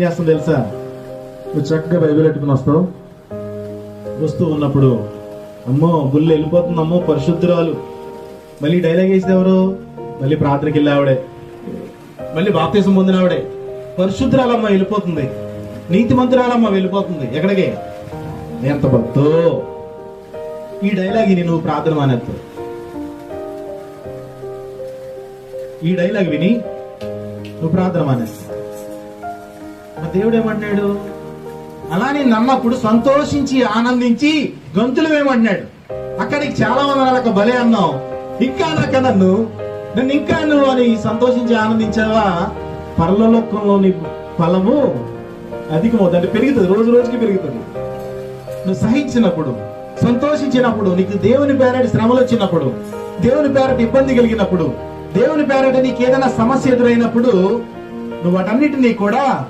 చేస్తుంది తెలుసా? నువ్వు చక్కగా బైబిల్ పెట్టుకుని వస్తావు. వస్తూ ఉన్నప్పుడు అమ్మో గుళ్ళు వెళ్ళిపోతుంది అమ్మో పరిశుద్ధురాలు. మళ్ళీ డైలాగ్ వేసింది ఎవరు? మళ్ళీ ప్రార్థనకి వెళ్ళి ఆవిడే. మళ్ళీ బాప్తీసం పొందిన ఆవిడే. పరిశుద్ధురాలమ్మ వెళ్ళిపోతుంది. నీతి మంత్రాలమ్మ వెళ్ళిపోతుంది. ఎక్కడికి? ఎంత భక్తో. ఈ డైలాగ్ విని నువ్వు ప్రార్థన మానేస్తావు ఈ డైలాగ్ విని నువ్వు ప్రార్థన మానేస్తావు దేవుడు ఏమన్నాడు? అలా నేను నన్నప్పుడు సంతోషించి ఆనందించి గంతులు వేయమన్నాడు. అక్కడికి చాలా మంది వాళ్ళకి భలే అన్నావు. ఇంకా నాక నన్ను నన్ను ఇంకా నువ్వు అని సంతోషించి ఆనందించావా పరలోకంలోని ఫలము అధికమవుతుంది. అంటే పెరుగుతుంది రోజు రోజుకి పెరుగుతుంది. నువ్వు సహించినప్పుడు సంతోషించినప్పుడు నీకు దేవుని పేరటి శ్రమలు వచ్చినప్పుడు దేవుని పేరటి ఇబ్బంది కలిగినప్పుడు దేవుని పేరట నీకు ఏదైనా సమస్య ఎదురైనప్పుడు నువ్వు వాటన్నిటినీ కూడా